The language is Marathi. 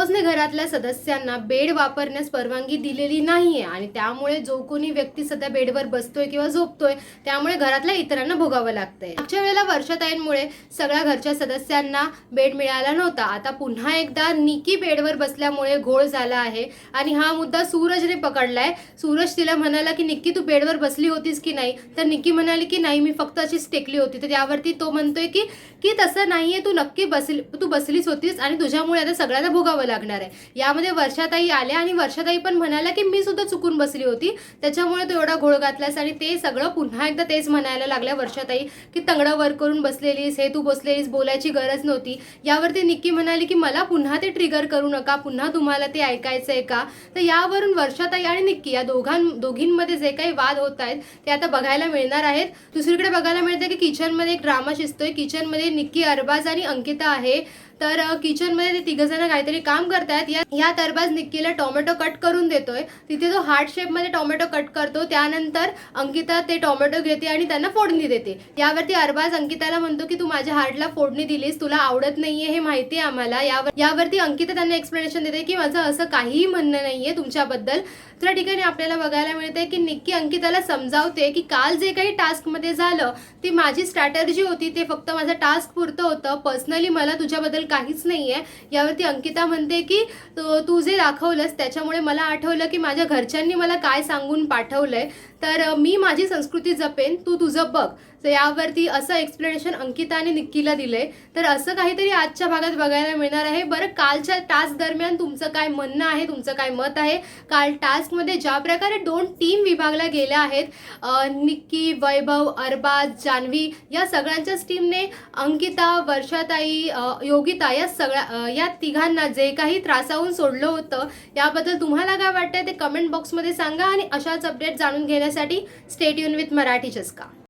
रोजने घरातल्या सदस्यांना बेड वापरण्यास परवानगी दिलेली नाहीये. आणि त्यामुळे जो कोणी व्यक्ती सध्या बेडवर बसतोय किंवा झोपतोय त्यामुळे घरातल्या इतरांना भोगावं लागतंय. मागच्या वेळेला वर्षाताईंमुळे सगळ्या घरच्या सदस्यांना बेड मिळाला नव्हता. आता पुन्हा एकदा निकी बेडवर बसल्यामुळे घोळ झाला आहे. आणि हा मुद्दा सूरजने पकडलाय. सूरज तिला म्हणाला की निक्की तू बेडवर बसली होतीस की नाही? तर निक्की म्हणाली की नाही मी फक्त अशीच टेकली होती. तर त्यावरती तो म्हणतोय की की तसं नाहीये तू नक्की बसली तू बसलीच होतीस आणि तुझ्यामुळे आता सगळ्यांना भोगावं लागणार आहे. यामध्ये वर्षाताई आल्या आणि वर्षाताई पण म्हणाल्या की मी सुद्धा चुकून बसली होती. त्याच्यामुळे तो एवढा घोळ घातलास आणि ते सगळं पुन्हा एकदा तेच म्हणायला लागल्या वर्षाताई की तंगडं वर करून बसलेलीस हे तू बसलेलीस बोलायची गरज नव्हती. यावरती निक्की म्हणाली की मला पुन्हा ते ट्रिगर करू नका पुन्हा तुम्हाला ते ऐकायचं आहे का? तर यावरून वर्षाताई आणि निक्की या दोघां दोघींमध्ये जे काही वाद होत आहेत ते आता बघायला मिळणार आहेत. दुसरीकडे बघायला मिळतं की किचनमध्ये एक ड्रामा शिजतोय किचनमध्ये निक्की अरबाज आणि अंकिता आहे. तर किचनमध्ये ते तिघंजणं काहीतरी काम करतायत. या या अरबाज निक्कीला टोमॅटो कट करून देतोय. तिथे तो हार्ट शेपमध्ये टोमॅटो कट करतो. त्यानंतर अंकिता ते टोमॅटो घेते आणि त्यांना फोडणी देते. यावरती अरबाज अंकिताला म्हणतो की तू माझ्या हार्टला फोडणी दिलीस. तुला आवडत नाहीये हे माहिती आहे आम्हाला. यावर यावरती अंकिता त्यांना एक्सप्लेनेशन देते की माझं असं काहीही म्हणणं नाहीये तुमच्याबद्दल. त्या ठिकाणी आपल्याला बघायला मिळते की निक्की अंकिताला समजावते की काल जे काही टास्कमध्ये झालं ती माझी स्ट्रॅटर्जी होती. ते फक्त माझं टास्क पुरतं होतं. पर्सनली मला तुझ्याबद्दल काहीच नाही आहे यावरती अंकिता म्हणते की तू तू जे दाखवलंस त्याच्यामुळे मला आठवलं की माझ्या घरच्यांनी मला काय सांगून पाठवलं आहे तर मी माझी संस्कृती जपेन तू तुझं बघ. तर यावरती असं एक्सप्लेनेशन अंकिताने निक्कीला दिलं आहे तर असं काहीतरी आजच्या भागात बघायला मिळणार आहे. बरं कालच्या टास्क दरम्यान तुमचं काय म्हणणं आहे? तुमचं काय मत आहे? काल टास्कमध्ये ज्या प्रकारे दोन टीम विभागल्या गेल्या आहेत निक्की वैभव अरबाज जान्हवी या सगळ्यांच्याच टीमने अंकिता वर्षाताई योगी योगिता या सगळ्या या तिघांना जे काही त्रासावून सोडलं होतं याबद्दल तुम्हाला काय वाटतंय ते कमेंट बॉक्समध्ये सांगा आणि अशाच अपडेट जाणून घेण्यासाठी स्टेट युन विथ मराठी चस्का.